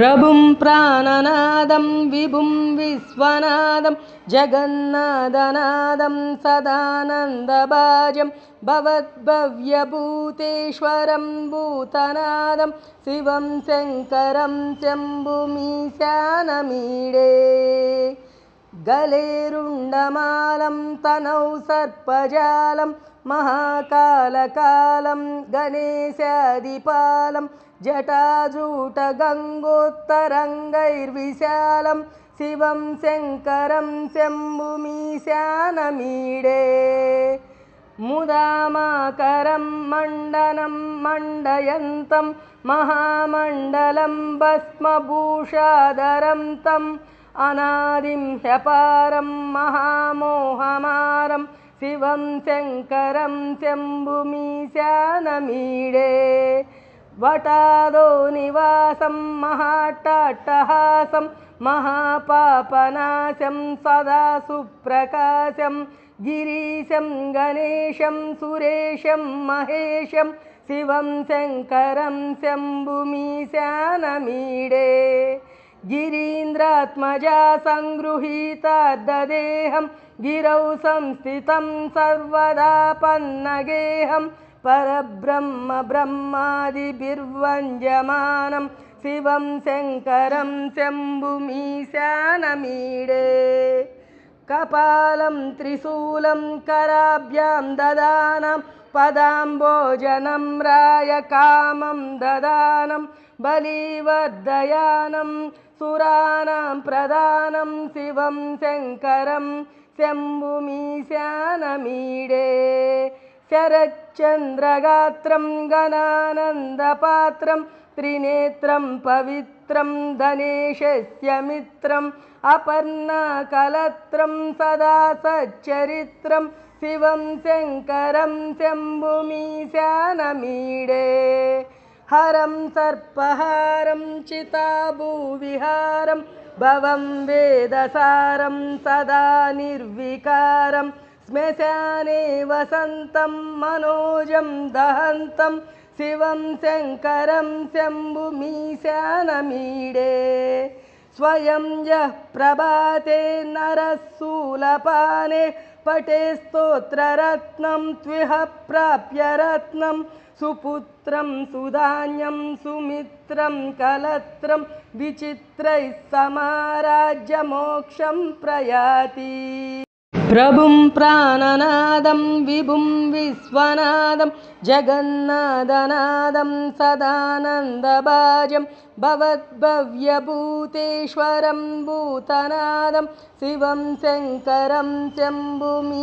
प्रभुं प्राणनादं विभुं विश्वनादं जगन्नादनादं सदानन्दभाजं भवद्भव्यभूतेश्वरं भूतनादं शिवं शङ्करं शम्भुमीशानमीडे गलेरुण्डमालं तनौ सर्पजालं महाकालकालं गणेशादिपालं जटाजूटगङ्गोत्तरङ्गैर्विशालं शिवं शङ्करं शम्भुमीशानमीडे मुदामाकरं मण्डनं मण्डयन्तं महामण्डलं भस्मभूषाधरं तम् अनादिं ह्यपारं महामोहमारं शिवं शङ्करं शम्भुमीशानमीडे। वटादो निवासं महाट्टहासं महापापनाशं सदा सुप्रकाशं गिरीशं गणेशं सुरेशं महेशं शिवं शङ्करं शम्भुमीशानमीडे गिरीन्द्रात्मजा सङ्गृहीताद्ददेहं गिरौ संस्थितं सर्वदा पन्नगेहं परब्रह्म ब्रह्मादिभिर्वञ्जमानं शिवं शङ्करं शम्भुमीशानमीडे। कपालं त्रिशूलं कराभ्यां ददानं पदाम्बोजनं रायकामं ददानं बलिवर्धयानं सुराणां प्रदानं शिवं शङ्करं शम्भुमीशानमीडे शरच्चन्द्रगात्रं गणानन्दपात्रं त्रिनेत्रं पवित्रं धनेशस्य मित्रम् अपर्णाकलत्रं सदा सच्चरित्रं शिवं शङ्करं शम्भुमीशानमीडे हरं सर्पहारं चिताभूविहारं भवं वेदसारं सदा निर्विकारं श्मशाने वसन्तं मनोजं दहन्तं शिवं शङ्करं शम्भुमीशानमीडे स्वयं यः प्रभाते नरः पटे स्तोत्ररत्नं त्विह प्राप्य रत्नं सुपुत्रं सुधान्यं सुमित्रं कलत्रं विचित्रैः समाराज्यमोक्षं प्रयाति प्रभुं प्राणनादं विभुं विश्वनादं जगन्नादनादं सदानन्दभाजं भवद्भव्यभूतेश्वरं भूतनादं शिवं शङ्करं शम्भुमीशानमीडे